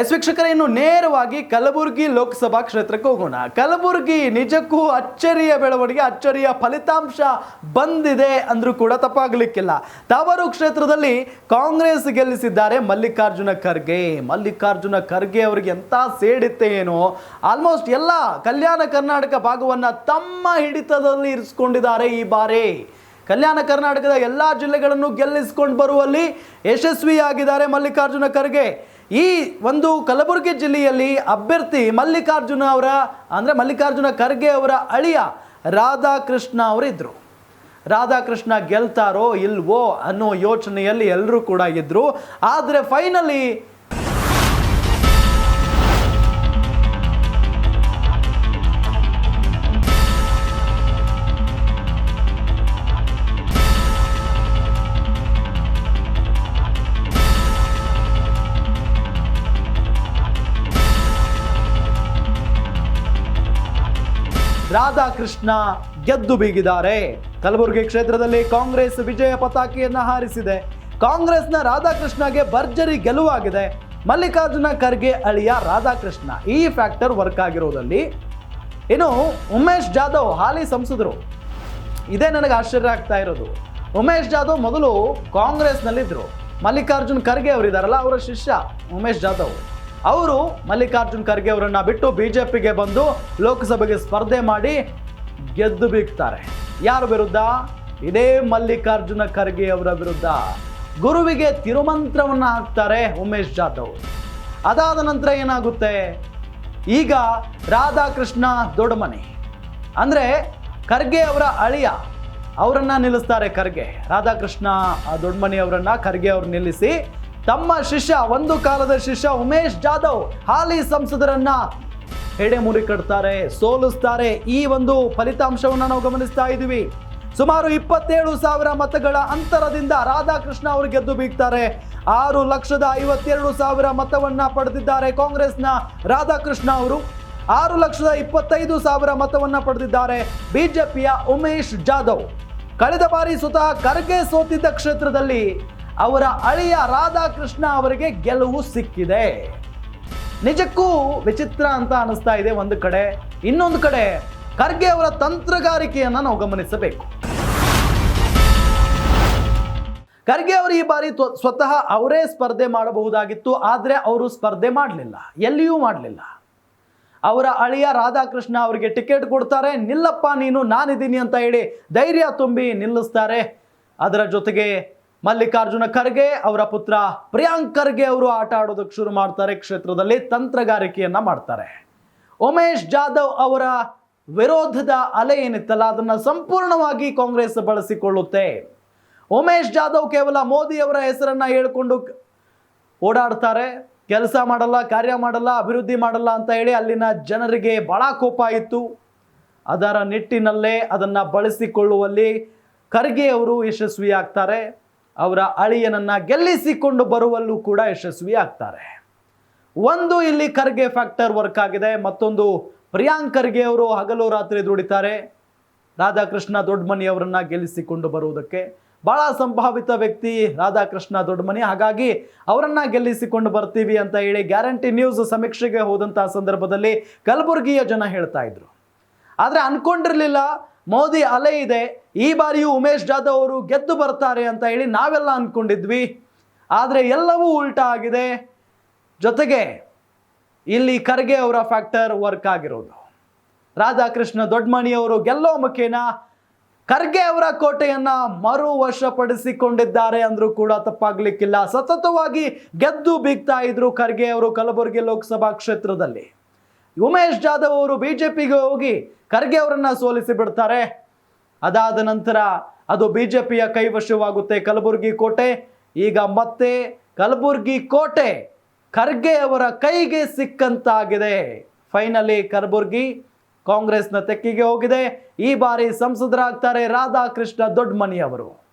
S ವೀಕ್ಷಕರ, ಇನ್ನು ನೇರವಾಗಿ ಕಲಬುರಗಿ ಲೋಕಸಭಾ ಕ್ಷೇತ್ರಕ್ಕೆ ಹೋಗೋಣ. ಕಲಬುರಗಿ ನಿಜಕ್ಕೂ ಅಚ್ಚರಿಯ ಬೆಳವಣಿಗೆ, ಅಚ್ಚರಿಯ ಫಲಿತಾಂಶ ಬಂದಿದೆ ಅಂದ್ರೂ ಕೂಡ ತಪ್ಪಾಗಲಿಕ್ಕಿಲ್ಲ. ತವರು ಕ್ಷೇತ್ರದಲ್ಲಿ ಕಾಂಗ್ರೆಸ್ ಗೆಲ್ಲಿಸಿದ್ದಾರೆ ಮಲ್ಲಿಕಾರ್ಜುನ ಖರ್ಗೆ. ಮಲ್ಲಿಕಾರ್ಜುನ ಖರ್ಗೆ ಅವರಿಗೆ ಎಂತ ಸೇಡಿತ್ತೆ ಏನೋ ಆಲ್ಮೋಸ್ಟ್ ಎಲ್ಲ ಕಲ್ಯಾಣ ಕರ್ನಾಟಕ ಭಾಗವನ್ನ ತಮ್ಮ ಹಿಡಿತದಲ್ಲಿ ಇರಿಸ್ಕೊಂಡಿದ್ದಾರೆ ಈ ಬಾರಿ. ಕಲ್ಯಾಣ ಕರ್ನಾಟಕದ ಎಲ್ಲ ಜಿಲ್ಲೆಗಳನ್ನು ಗೆಲ್ಲಿಸಿಕೊಂಡು ಬರುವಲ್ಲಿ ಯಶಸ್ವಿಯಾಗಿದ್ದಾರೆ ಮಲ್ಲಿಕಾರ್ಜುನ ಖರ್ಗೆ. ಈ ಒಂದು ಕಲಬುರಗಿ ಜಿಲ್ಲೆಯಲ್ಲಿ ಅಭ್ಯರ್ಥಿ ಮಲ್ಲಿಕಾರ್ಜುನ ಅವರ, ಅಂದರೆ ಮಲ್ಲಿಕಾರ್ಜುನ ಖರ್ಗೆ ಅವರ ಅಳಿಯ ರಾಧಾಕೃಷ್ಣ ಅವರಿದ್ದರು ರಾಧಾಕೃಷ್ಣ ಗೆಲ್ತಾರೋ ಇಲ್ವೋ ಅನ್ನೋ ಯೋಚನೆಯಲ್ಲಿ ಎಲ್ಲರೂ ಕೂಡ ಇದ್ದರು ಆದರೆ ಫೈನಲಿ ರಾಧಾಕೃಷ್ಣ ಗೆದ್ದು ಬೀಗಿದ್ದಾರೆ. ಕಲಬುರಗಿ ಕ್ಷೇತ್ರದಲ್ಲಿ ಕಾಂಗ್ರೆಸ್ ವಿಜಯ ಪತಾಕೆಯನ್ನು ಹಾರಿಸಿದೆ. ಕಾಂಗ್ರೆಸ್ನ ರಾಧಾಕೃಷ್ಣಗೆ ಭರ್ಜರಿ ಗೆಲುವಾಗಿದೆ. ಮಲ್ಲಿಕಾರ್ಜುನ ಖರ್ಗೆ ಅಳಿಯ ರಾಧಾಕೃಷ್ಣ ಈ ಫ್ಯಾಕ್ಟರ್ ವರ್ಕ್ ಆಗಿರೋದಲ್ಲಿ ಇನ್ನು ಉಮೇಶ್ ಜಾಧವ್ ಹಾಲಿ ಸಂಸದರು. ಇದೇ ನನಗೆ ಆಶ್ಚರ್ಯ ಆಗ್ತಾ ಇರೋದು. ಉಮೇಶ್ ಜಾಧವ್ ಮೊದಲು ಕಾಂಗ್ರೆಸ್ನಲ್ಲಿದ್ದರು ಮಲ್ಲಿಕಾರ್ಜುನ್ ಖರ್ಗೆ ಅವರಿದ್ದಾರಲ್ಲ ಅವರ ಶಿಷ್ಯ ಉಮೇಶ್ ಜಾಧವ್. ಅವರು ಮಲ್ಲಿಕಾರ್ಜುನ್ ಖರ್ಗೆ ಅವರನ್ನ ಬಿಟ್ಟು ಬಿಜೆಪಿಗೆ ಬಂದು ಲೋಕಸಭೆಗೆ ಸ್ಪರ್ಧೆ ಮಾಡಿ ಗೆದ್ದು ಬೀಗ್ತಾರೆ. ಯಾರ ವಿರುದ್ಧ? ಇದೇ ಮಲ್ಲಿಕಾರ್ಜುನ ಖರ್ಗೆ ಅವರ ವಿರುದ್ಧ. ಗುರುವಿಗೆ ತಿರುಮಂತ್ರವನ್ನ ಹಾಕ್ತಾರೆ ಉಮೇಶ್ ಜಾಧವ್. ಅದಾದ ನಂತರ ಏನಾಗುತ್ತೆ? ಈಗ ರಾಧಾಕೃಷ್ಣ ದೊಡ್ಡಮನಿ. ಅಂದ್ರೆ ಖರ್ಗೆ ಅವರ ಅಳಿಯ ಅವರನ್ನು ನಿಲ್ಲಿಸ್ತಾರೆ ಖರ್ಗೆ. ರಾಧಾಕೃಷ್ಣ ದೊಡ್ಡಮನಿ ಅವರನ್ನು ಖರ್ಗೆ ಅವ್ರು ನಿಲ್ಲಿಸಿ ತಮ್ಮ ಶಿಷ್ಯ, ಒಂದು ಕಾಲದ ಶಿಷ್ಯ ಉಮೇಶ್ ಜಾಧವ್ ಹಾಲಿ ಸಂಸದರನ್ನ ಎಡೆ ಮುರಿ ಕಟ್ತಾರೆ, ಸೋಲಿಸ್ತಾರೆ. ಈ ಒಂದು ಫಲಿತಾಂಶವನ್ನು ನಾವು ಗಮನಿಸ್ತಾ ಇದ್ದೀವಿ. ಸುಮಾರು ಇಪ್ಪತ್ತೇಳು ಸಾವಿರ ಮತಗಳ ಅಂತರದಿಂದ ರಾಧಾಕೃಷ್ಣ ಅವರು ಗೆದ್ದು ಬೀಗ್ತಾರೆ. ಆರು ಲಕ್ಷದ ಐವತ್ತೆರಡು ಸಾವಿರ ಮತವನ್ನ ಪಡೆದಿದ್ದಾರೆ ಕಾಂಗ್ರೆಸ್ನ ರಾಧಾಕೃಷ್ಣ ಅವರು. ಆರು ಲಕ್ಷದ ಇಪ್ಪತ್ತೈದು ಸಾವಿರ ಮತವನ್ನ ಪಡೆದಿದ್ದಾರೆ ಬಿಜೆಪಿಯ ಉಮೇಶ್ ಜಾಧವ್. ಕಳೆದ ಬಾರಿ ಸ್ವತಃ ಖರ್ಗೆ ಸೋತಿದ್ದ ಕ್ಷೇತ್ರದಲ್ಲಿ ಅವರ ಅಳಿಯ ರಾಧಾಕೃಷ್ಣ ಅವರಿಗೆ ಗೆಲುವು ಸಿಕ್ಕಿದೆ. ನಿಜಕ್ಕೂ ವಿಚಿತ್ರ ಅಂತ ಅನಿಸ್ತಾ ಇದೆ ಒಂದು ಕಡೆ. ಇನ್ನೊಂದು ಕಡೆ ಖರ್ಗೆ ಅವರ ತಂತ್ರಗಾರಿಕೆಯನ್ನ ನಾವು ಗಮನಿಸಬೇಕು. ಖರ್ಗೆ ಅವರು ಈ ಬಾರಿ ಸ್ವತಃ ಅವರೇ ಸ್ಪರ್ಧೆ ಮಾಡಬಹುದಾಗಿತ್ತು, ಆದರೆ ಅವರು ಸ್ಪರ್ಧೆ ಮಾಡಲಿಲ್ಲ, ಎಲ್ಲಿಯೂ ಮಾಡಲಿಲ್ಲ. ಅವರ ಅಳಿಯ ರಾಧಾಕೃಷ್ಣ ಅವರಿಗೆ ಟಿಕೆಟ್ ಕೊಡ್ತಾರೆ, ನಿಲ್ಲಪ್ಪ ನೀನು, ನಾನಿದ್ದೀನಿ ಅಂತ ಹೇಳಿ ಧೈರ್ಯ ತುಂಬಿ ನಿಲ್ಲಿಸ್ತಾರೆ. ಅದರ ಜೊತೆಗೆ ಮಲ್ಲಿಕಾರ್ಜುನ ಖರ್ಗೆ ಅವರ ಪುತ್ರ ಪ್ರಿಯಾಂಕ್ ಖರ್ಗೆ ಅವರು ಆಟ ಆಡೋದಕ್ಕೆ ಶುರು ಮಾಡ್ತಾರೆ, ಕ್ಷೇತ್ರದಲ್ಲಿ ತಂತ್ರಗಾರಿಕೆಯನ್ನ ಮಾಡ್ತಾರೆ. ಉಮೇಶ್ ಜಾಧವ್ ಅವರ ವಿರೋಧದ ಅಲೆ ಏನಿತ್ತಲ್ಲ, ಅದನ್ನ ಸಂಪೂರ್ಣವಾಗಿ ಕಾಂಗ್ರೆಸ್ ಬಳಸಿಕೊಳ್ಳುತ್ತೆ. ಉಮೇಶ್ ಜಾಧವ್ ಕೇವಲ ಮೋದಿ ಅವರ ಹೆಸರನ್ನ ಹೇಳ್ಕೊಂಡು ಓಡಾಡ್ತಾರೆ. ಕೆಲಸ ಮಾಡಲ್ಲ, ಕಾರ್ಯ ಮಾಡಲ್ಲ, ಅಭಿವೃದ್ಧಿ ಮಾಡಲ್ಲ ಅಂತ ಹೇಳಿ ಅಲ್ಲಿನ ಜನರಿಗೆ ಬಹಳ ಕೋಪ ಇತ್ತು. ಅದರ ನಿಟ್ಟಿನಲ್ಲೇ ಅದನ್ನ ಬಳಸಿಕೊಳ್ಳುವಲ್ಲಿ ಖರ್ಗೆ ಅವರು ಯಶಸ್ವಿ ಆಗ್ತಾರೆ ಅವರ ಅಳಿಯನನ್ನ ಗೆಲ್ಲಿಸಿಕೊಂಡು ಬರುವಲ್ಲೂ ಕೂಡ ಯಶಸ್ವಿ ಆಗ್ತಾರೆ ಒಂದು ಇಲ್ಲಿ ಖರ್ಗೆ ಫ್ಯಾಕ್ಟರ್ ವರ್ಕ್ ಆಗಿದೆ, ಮತ್ತೊಂದು ಪ್ರಿಯಾಂಕ್ ಖರ್ಗೆ ಅವರು ಹಗಲು ರಾತ್ರಿ ದುಡಿತಾರೆ. ರಾಧಾಕೃಷ್ಣ ದೊಡ್ಡಮನಿ ಅವರನ್ನ ಗೆಲ್ಲಿಸಿಕೊಂಡು ಬರುವುದಕ್ಕೆ ಬಹಳ ಸಂಭಾವಿತ ವ್ಯಕ್ತಿ ರಾಧಾಕೃಷ್ಣ ದೊಡ್ಡಮನಿ ಹಾಗಾಗಿ ಅವರನ್ನ ಗೆಲ್ಲಿಸಿಕೊಂಡು ಬರ್ತೀವಿ ಅಂತ ಹೇಳಿ ಗ್ಯಾರಂಟಿ ನ್ಯೂಸ್ ಸಮೀಕ್ಷೆಗೆ ಹೋದಂತಹ ಸಂದರ್ಭದಲ್ಲಿ ಕಲಬುರಗಿಯ ಜನ ಹೇಳ್ತಾ ಇದ್ರು. ಆದರೆ ಅನ್ಕೊಂಡಿರಲಿಲ್ಲ, ಮೋದಿ ಅಲೆ ಇದೆ ಈ ಬಾರಿಯೂ ಉಮೇಶ್ ಜಾಧವ್ ಅವರು ಗೆದ್ದು ಬರ್ತಾರೆ ಅಂತ ಹೇಳಿ ನಾವೆಲ್ಲ ಅಂದ್ಕೊಂಡಿದ್ವಿ ಆದರೆ ಎಲ್ಲವೂ ಉಲ್ಟಾ ಆಗಿದೆ. ಜೊತೆಗೆ ಇಲ್ಲಿ ಖರ್ಗೆ ಅವರ ಫ್ಯಾಕ್ಟರ್ ವರ್ಕ್ ಆಗಿರೋದು. ರಾಧಾಕೃಷ್ಣ ದೊಡ್ಡಮಣಿ ಅವರು ಗೆಲ್ಲೋ ಮುಖೇನ ಖರ್ಗೆ ಅವರ ಕೋಟೆಯನ್ನ ಮರು ವಶಪಡಿಸಿಕೊಂಡಿದ್ದಾರೆ ಅಂದ್ರೂ ಕೂಡ ತಪ್ಪಾಗ್ಲಿಕ್ಕಿಲ್ಲ. ಸತತವಾಗಿ ಗೆದ್ದು ಬೀಗ್ತಾ ಇದ್ರು ಖರ್ಗೆ ಅವರು ಕಲಬುರಗಿ ಲೋಕಸಭಾ ಕ್ಷೇತ್ರದಲ್ಲಿ. ಉಮೇಶ್ ಜಾಧವ್ ಅವರು ಬಿಜೆಪಿಗೆ ಹೋಗಿ ಖರ್ಗೆ ಅವರನ್ನ ಸೋಲಿಸಿ ಬಿಡ್ತಾರೆ. ಅದಾದ ನಂತರ ಅದು ಬಿ ಜೆ ಪಿಯ ಕೈವಶವಾಗುತ್ತೆ. ಕಲಬುರಗಿ ಕೋಟೆ. ಈಗ ಮತ್ತೆ ಕಲಬುರಗಿ ಕೋಟೆ ಖರ್ಗೆ ಅವರ ಕೈಗೆ ಸಿಕ್ಕಂತಾಗಿದೆ. ಫೈನಲಿ ಕಲಬುರಗಿ ಕಾಂಗ್ರೆಸ್ನ ತೆಕ್ಕಿಗೆ ಹೋಗಿದೆ. ಈ ಬಾರಿ ಸಂಸದರಾಗ್ತಾರೆ ರಾಧಾಕೃಷ್ಣ ದೊಡ್ಡಮನಿ ಅವರು